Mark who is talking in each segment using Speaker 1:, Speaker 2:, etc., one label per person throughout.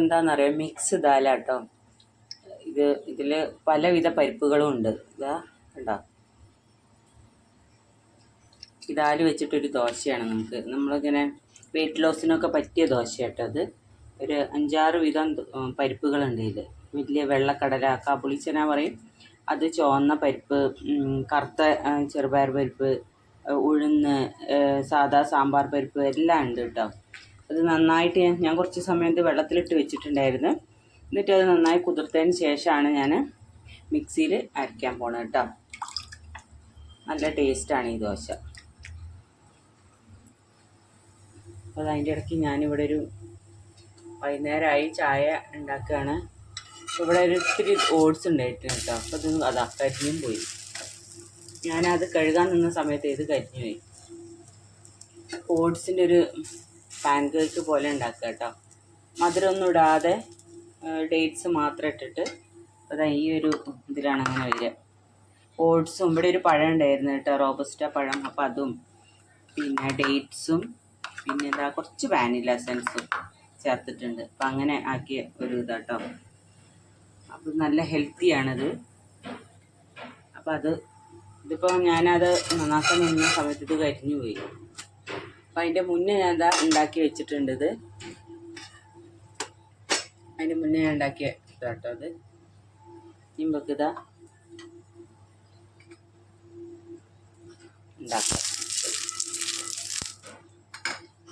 Speaker 1: എന്താണെന്നറിയാം മിക്സ് ദാല കേട്ടോ ഇത് ഇതിൽ പലവിധ പരിപ്പുകളും ഉണ്ട്. ഇതാ കണ്ടോ? ഈ ദാൽ വെച്ചിട്ടൊരു ദോശയാണ് നമുക്ക്. നമ്മളിങ്ങനെ വെയിറ്റ് ലോസിനൊക്കെ പറ്റിയ ദോശ കേട്ടോ അത്. ഒരു അഞ്ചാറ് വിധം പരിപ്പുകളുണ്ട് ഇതിൽ വലിയ വെള്ളക്കടല കാബുളിച്ചന പറയും. അത് ചുവന്ന പരിപ്പ് കറുത്ത ചെറുപയർ പരിപ്പ് ഉഴുന്ന് സാദാ സാമ്പാർ പരിപ്പ് എല്ലാം ഉണ്ട് കേട്ടോ. അത് നന്നായിട്ട് ഞാൻ ഞാൻ കുറച്ച് സമയം ഇത് വെള്ളത്തിലിട്ട് വെച്ചിട്ടുണ്ടായിരുന്നു. എന്നിട്ട് അത് നന്നായി കുതിർത്തതിന് ശേഷമാണ് ഞാൻ മിക്സിയിൽ അരയ്ക്കാൻ പോണത് കേട്ടോ. നല്ല ടേസ്റ്റാണ് ഈ ദോശ. അപ്പോൾ അതിന്റെ ഇടയ്ക്ക് ഞാനിവിടെ ഒരു വൈകുന്നേരമായി ചായ ഉണ്ടാക്കുകയാണ്. ഇവിടെ ഒരു ഇത്തിരി ഓട്സ് ഉണ്ടായിട്ടുണ്ട് കേട്ടോ. അപ്പോൾ അത് അതാ കരിഞ്ഞും പോയി. ഞാനത് കഴുകാൻ നിന്ന സമയത്ത് ഇത് കരിഞ്ഞു പോയി ഓട്സിന്റെ ഒരു പാൻ കേക്ക് പോലെ ഉണ്ടാക്കുക കേട്ടോ. മധുരമൊന്നും ഇടാതെ ഡേറ്റ്സ് മാത്രം ഇട്ടിട്ട് അതാ ഈ ഒരു ഇതിലാണ് അങ്ങനെ വരിക. ഓട്സും ഇവിടെ ഒരു പഴം ഉണ്ടായിരുന്നു കേട്ടോ റോബസ്റ്റ പഴം. അപ്പോൾ അതും പിന്നെ ഡേറ്റ്സും പിന്നെ എന്താ കുറച്ച് വാനില സെൻസും ചേർത്തിട്ടുണ്ട്. അപ്പം അങ്ങനെ ആക്കിയ ഒരു ഇതാട്ടോ അപ്പം നല്ല ഹെൽത്തിയാണിത് അപ്പം അത് ഇതിപ്പോൾ ഞാനത് നന്നാക്കാൻ നിന്ന സമയത്ത് ഇത് കരിഞ്ഞു പോയി. അപ്പം അതിന്റെ മുന്നേ ഞാൻ ഇതാ ഉണ്ടാക്കി വെച്ചിട്ടുണ്ട് ഇത് അതിന്റെ മുന്നേ ഞാൻ ഉണ്ടാക്കിയ ഇതാട്ടോ അത്. നമുക്ക് ഇതാ ഉണ്ടാക്കാം.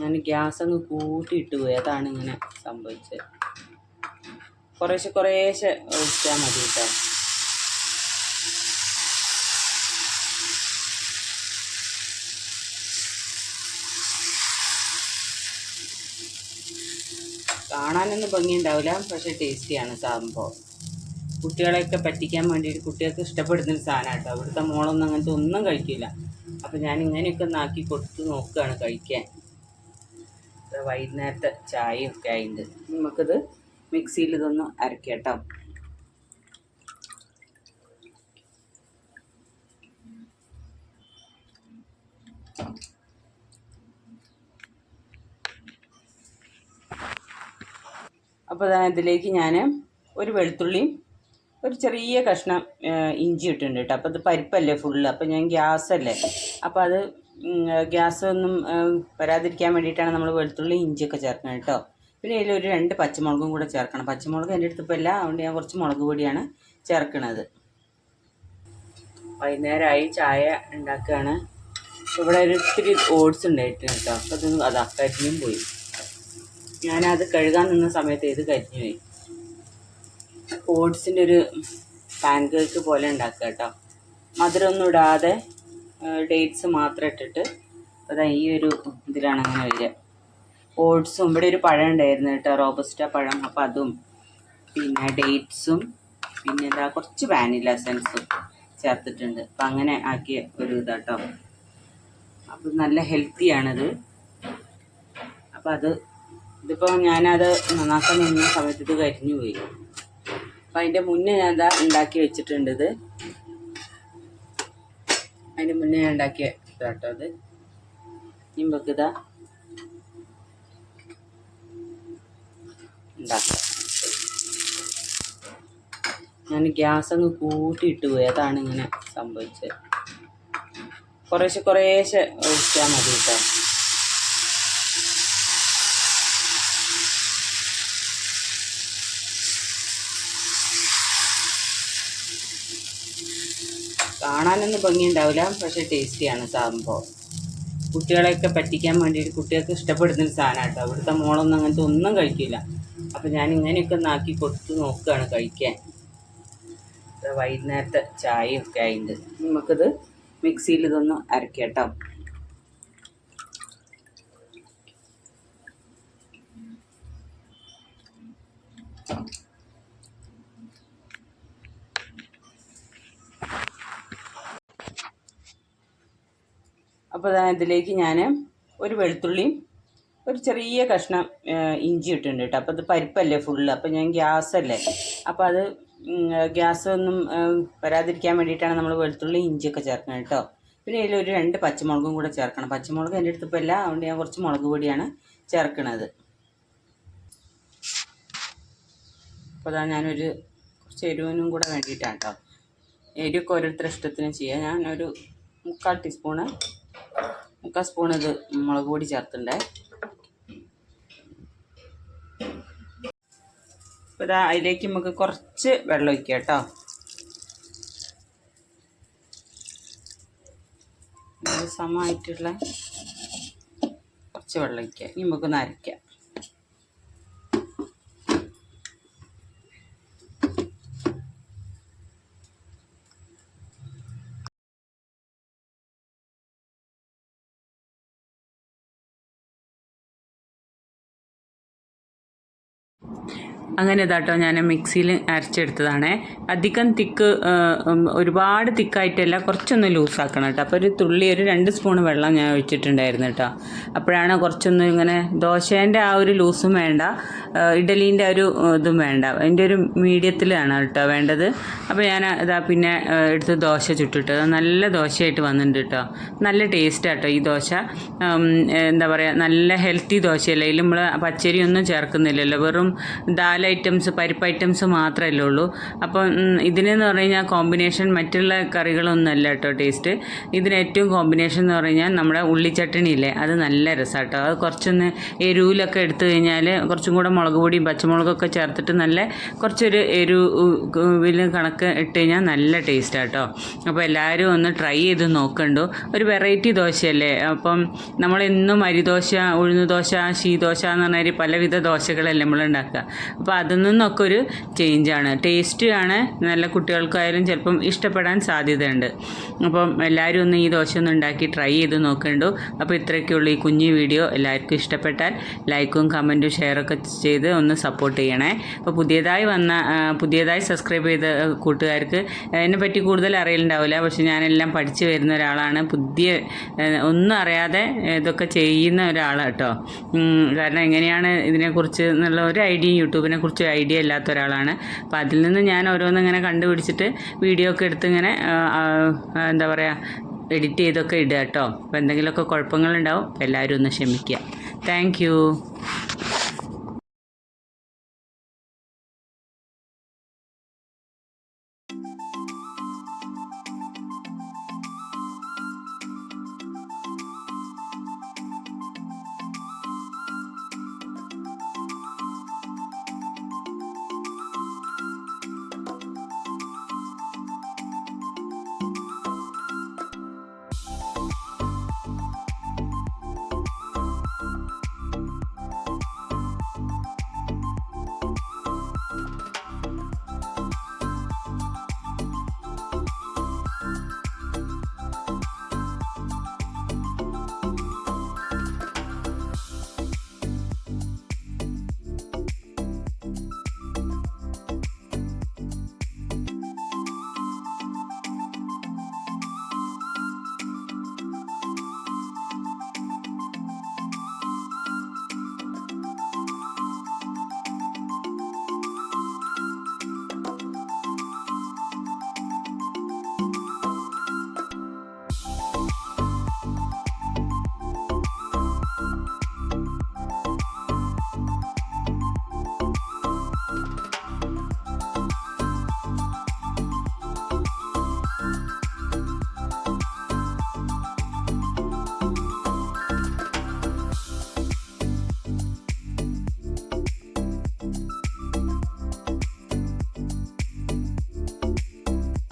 Speaker 1: ഞാൻ ഗ്യാസ് അങ്ങ് കൂട്ടിയിട്ട് പോയി. അതാണ് ഇങ്ങനെ സംഭവിച്ചത്. കുറേശ്ശെ കുറേശ്ശെ ഒഴിച്ചാൽ മതി കേട്ടോ കാണാനൊന്നും ഭംഗിയുണ്ടാവില്ല പക്ഷെ ടേസ്റ്റിയാണ് സംഭവം. കുട്ടികളെയൊക്കെ പറ്റിക്കാൻ വേണ്ടിയിട്ട് കുട്ടികൾക്ക് ഇഷ്ടപ്പെടുന്ന ഒരു സാധനം കേട്ടോ. അവിടുത്തെ മോളൊന്നും അങ്ങനത്തെ ഒന്നും കഴിക്കില്ല അപ്പം ഞാൻ ഇങ്ങനെയൊക്കെ ഒന്ന് ആക്കി കൊടുത്ത് നോക്കുകയാണ് കഴിക്കാൻ. വൈകുന്നേരത്തെ ചായയും ഒക്കെ ആയിട്ടുണ്ട്. നമുക്കിത് മിക്സിയിൽ ഇതൊന്ന് അരക്കട്ടോ കേട്ടോ. അപ്പോൾ ഇതിലേക്ക് ഞാൻ ഒരു വെളുത്തുള്ളിയും ഒരു ചെറിയ കഷ്ണം ഇഞ്ചി ഇട്ടുണ്ട് കേട്ടോ. അപ്പോൾ ഇത് പരിപ്പല്ലേ ഫുള്ള് അപ്പോൾ ഞാൻ ഗ്യാസ് അല്ലേ അപ്പോൾ അത് ഗ്യാസ് ഒന്നും വരാതിരിക്കാൻ വേണ്ടിയിട്ടാണ് നമ്മൾ വെളുത്തുള്ളി ഇഞ്ചിയൊക്കെ ചേർക്കുന്നത് കേട്ടോ. പിന്നെ ഇതിൽ ഒരു രണ്ട് പച്ചമുളകും കൂടെ ചേർക്കണം. പച്ചമുളക് എന്റെ അടുത്ത് ഇപ്പോൾ ഇല്ല. അതുകൊണ്ട് ഞാൻ കുറച്ച് മുളക് പൊടിയാണ് ചേർക്കണത് വൈകുന്നേരമായി ചായ ഉണ്ടാക്കുകയാണ്. ഇവിടെ ഒരു ഇത്തിരി ഓട്സ് ഉണ്ടായിട്ടുണ്ട് കേട്ടോ. അപ്പോൾ അത് അതാക്കാറ്റിനും പോയി. ഞാനത് കഴുകാൻ നിന്ന സമയത്ത് ഇത് കരിഞ്ഞുപോയി ഓട്സിന്റെ ഒരു പാൻ കേക്ക് പോലെ ഉണ്ടാക്കുക കേട്ടോ. മധുരമൊന്നും ഇടാതെ ഡേറ്റ്സ് മാത്രം ഇട്ടിട്ട് അതാ ഈ ഒരു ഇതിലാണ് അങ്ങനെ വരിക. ഓട്സും ഇവിടെ ഒരു പഴം ഉണ്ടായിരുന്നു കേട്ടോ റോബസ്റ്റ പഴം. അപ്പോൾ അതും പിന്നെ ഡേറ്റ്സും പിന്നെ എന്താ കുറച്ച് വാനില എസൻസും ചേർത്തിട്ടുണ്ട്. അപ്പം അങ്ങനെ ആക്കിയ ഒരു ഇതാട്ടോ അപ്പം നല്ല ഹെൽത്തിയാണിത്. അപ്പം അത് ഇതിപ്പോൾ ഞാനത് നന്നാക്കാൻ നിന്ന സമയത്ത് ഇത് കരിഞ്ഞു പോയി. അപ്പം അതിന്റെ മുന്നേ ഞാൻ ഇതാ ഉണ്ടാക്കി വെച്ചിട്ടുണ്ട് ഇത്. അതിന്റെ മുന്നേ ഞാൻ ഉണ്ടാക്കിയ ഇതാട്ടോ അത് നമുക്ക് ഇതാ ഉണ്ടാക്കാം. ഞാൻ ഗ്യാസ് അങ്ങ് കൂട്ടിയിട്ട് പോയി. അതാണ് ഇങ്ങനെ സംഭവിച്ചത്. കുറേശ്ശെ കുറേശ്ശെ ഒഴിച്ചാൽ മതി കേട്ടോ. കാണാനൊന്നും ഭംഗിയുണ്ടാവില്ല പക്ഷേ ടേസ്റ്റിയാണ് സംഭവം. കുട്ടികളെയൊക്കെ പറ്റിക്കാൻ വേണ്ടിയിട്ട് കുട്ടികൾക്ക് ഇഷ്ടപ്പെടുന്ന ഒരു സാധനം കേട്ടോ. അവിടുത്തെ മോളൊന്നും അങ്ങനത്തെ ഒന്നും കഴിക്കില്ല അപ്പം ഞാൻ ഇങ്ങനെയൊക്കെ ഒന്ന് ആക്കി കൊടുത്ത് നോക്കുകയാണ് കഴിക്കാൻ. വൈകുന്നേരത്തെ ചായയും ഒക്കെ ആയിട്ട് നമുക്കിത് മിക്സിയിൽ ഇതൊന്ന് അരക്കാം കേട്ടോ. അപ്പോൾ ഞാൻ ഇതിലേക്ക് ഞാൻ ഒരു വെളുത്തുള്ളിയും ഒരു ചെറിയ കഷ്ണം ഇഞ്ചി ഇട്ടുണ്ട് കേട്ടോ അപ്പോൾ ഇത് പരിപ്പല്ലേ ഫുള്ള് അപ്പോൾ ഞാൻ ഗ്യാസ് അല്ലേ അപ്പോൾ അത് ഗ്യാസ് ഒന്നും വരാതിരിക്കാൻ വേണ്ടിയിട്ടാണ് നമ്മൾ വെളുത്തുള്ളി ഇഞ്ചിയൊക്കെ ചേർക്കുന്നത് കേട്ടോ പിന്നെ ഇതിൽ ഒരു രണ്ട് പച്ചമുളകും കൂടെ ചേർക്കണം. പച്ചമുളക് എന്റെ അടുത്ത് ഇപ്പോൾ ഇല്ല. അതുകൊണ്ട് ഞാൻ കുറച്ച് മുളക് പൊടിയാണ് ചേർക്കണത്. അപ്പോൾ അതാ ഞാനൊരു കുറച്ച് എരിവിനും കൂടെ വേണ്ടിയിട്ടാണ് കേട്ടോ എരിവൊക്കെ ഓരോരുത്തരുടെ ഇഷ്ടത്തിന് ചെയ്യാം. ഞാനൊരു മുക്കാൽ ടീസ്പൂണ് മുക്കാൽ സ്പൂൺ ഇത് മുളക് പൊടി ചേർത്തുണ്ടേ അപ്പോൾ ഇതാ അതിലേക്ക് നമുക്ക് കുറച്ച് വെള്ളം ഒഴിക്കാം കേട്ടോ. സമമായിട്ടുള്ള കുറച്ച് വെള്ളം ഒഴിക്കുക ഇനി നമുക്ക് നരയ്ക്കാം അങ്ങനെ ഇതാട്ടോ ഞാൻ മിക്സിയിൽ അരച്ചെടുത്തതാണ്. അധികം തിക്ക് ഒരുപാട് തിക്കായിട്ടല്ല കുറച്ചൊന്ന് ലൂസാക്കണം കേട്ടോ. അപ്പോൾ ഒരു തുള്ളി ഒരു രണ്ട് സ്പൂൺ വെള്ളം ഞാൻ ഒഴിച്ചിട്ടുണ്ടായിരുന്നു കേട്ടോ. അപ്പോഴാണ് കുറച്ചൊന്ന് ഇങ്ങനെ ദോശേന്റെ ആ ഒരു ലൂസും വേണ്ട ഇഡലീന്റെ ഒരു ഇതും വേണ്ട. അതിന്റെ ഒരു മീഡിയത്തിലാണ് കേട്ടോ വേണ്ടത്. അപ്പോൾ ഞാൻ ഇതാ പിന്നെ എടുത്ത് ദോശ ചുട്ടിട്ട് നല്ല ദോശയായിട്ട് വന്നിട്ടുണ്ട് കേട്ടോ. നല്ല ടേസ്റ്റ് കേട്ടോ ഈ ദോശ. എന്താ പറയുക നല്ല ഹെൽത്തി ദോശയല്ലേ? ഇതിൽ നമ്മൾ പച്ചരി ഒന്നും ചേർക്കുന്നില്ലല്ലോ. വെറും ദാൽ ഐറ്റംസ് പരിപ്പ് ഐറ്റംസ് മാത്രമല്ലേ ഉള്ളൂ. അപ്പോൾ ഇതിനെന്ന് പറഞ്ഞു കഴിഞ്ഞാൽ കോമ്പിനേഷൻ മറ്റുള്ള കറികളൊന്നുമല്ല കേട്ടോ ടേസ്റ്റ്. ഇതിന് ഏറ്റവും കോമ്പിനേഷൻ എന്ന് പറഞ്ഞു കഴിഞ്ഞാൽ നമ്മുടെ ഉള്ളിച്ചട്ടണി ഇല്ലേ അത് നല്ല രസമാട്ടോ. അത് കുറച്ചൊന്ന് എരിവിലൊക്കെ എടുത്തു കഴിഞ്ഞാൽ കുറച്ചും കൂടെ മുളക് പൊടിയും പച്ചമുളകൊക്കെ ചേർത്തിട്ട് നല്ല കുറച്ചൊരു എരിവിൽ കണക്ക് ഇട്ട് കഴിഞ്ഞാൽ നല്ല ടേസ്റ്റ് ആട്ടോ അപ്പോൾ എല്ലാവരും ഒന്ന് ട്രൈ ചെയ്ത് നോക്കണ്ടു. ഒരു വെറൈറ്റി ദോശയല്ലേ. അപ്പം നമ്മളെന്നും അരിദോശ ഉഴുന്നുദോശ ശീദോശ എന്ന് പറഞ്ഞാൽ പലവിധ ദോശകളല്ലേ നമ്മൾ ഉണ്ടാക്കുക. അപ്പോൾ അതിൽ നിന്നൊക്കെ ഒരു ചേഞ്ചാണ് ടേസ്റ്റ് ആണ് നല്ല കുട്ടികൾക്കായാലും ചിലപ്പം ഇഷ്ടപ്പെടാൻ സാധ്യതയുണ്ട്. അപ്പം എല്ലാവരും ഒന്ന് ഈ ദോശ ഒന്ന് ഉണ്ടാക്കി ട്രൈ ചെയ്ത് നോക്കേണ്ടു. അപ്പോൾ ഇത്രയൊക്കെയുള്ള ഈ കുഞ്ഞു വീഡിയോ എല്ലാവർക്കും ഇഷ്ടപ്പെട്ടാൽ ലൈക്കും കമന്റും ഷെയറൊക്കെ ചെയ്ത് ഒന്ന് സപ്പോർട്ട് ചെയ്യണേ. അപ്പോൾ പുതിയതായി വന്ന പുതിയതായി സബ്സ്ക്രൈബ് ചെയ്ത കൂട്ടുകാർക്ക് എന്നെ പറ്റി കൂടുതൽ അറിയലുണ്ടാവില്ല. പക്ഷെ ഞാനെല്ലാം പഠിച്ചു വരുന്ന ഒരാളാണ്. പുതിയ ഒന്നും അറിയാതെ ഇതൊക്കെ ചെയ്യുന്ന ഒരാളാണ് കേട്ടോ കാരണം എങ്ങനെയാണ് ഇതിനെക്കുറിച്ച് എന്നുള്ള ഒരു ഐഡിയ യൂട്യൂബിനെ കുറിച്ച് ഐഡിയ ഇല്ലാത്ത ഒരാളാണ് അപ്പോൾ അതിൽ നിന്ന് ഞാൻ ഓരോന്ന് ഇങ്ങനെ കണ്ടുപിടിച്ചിട്ട് വീഡിയോ ഒക്കെ എടുത്ത് ഇങ്ങനെ എന്താ പറയുക എഡിറ്റ് ചെയ്തൊക്കെ ഇടുക കേട്ടോ. അപ്പോൾ എന്തെങ്കിലുമൊക്കെ കുഴപ്പങ്ങളുണ്ടാവും എല്ലാവരും ഒന്ന് ക്ഷമിക്കുക. താങ്ക്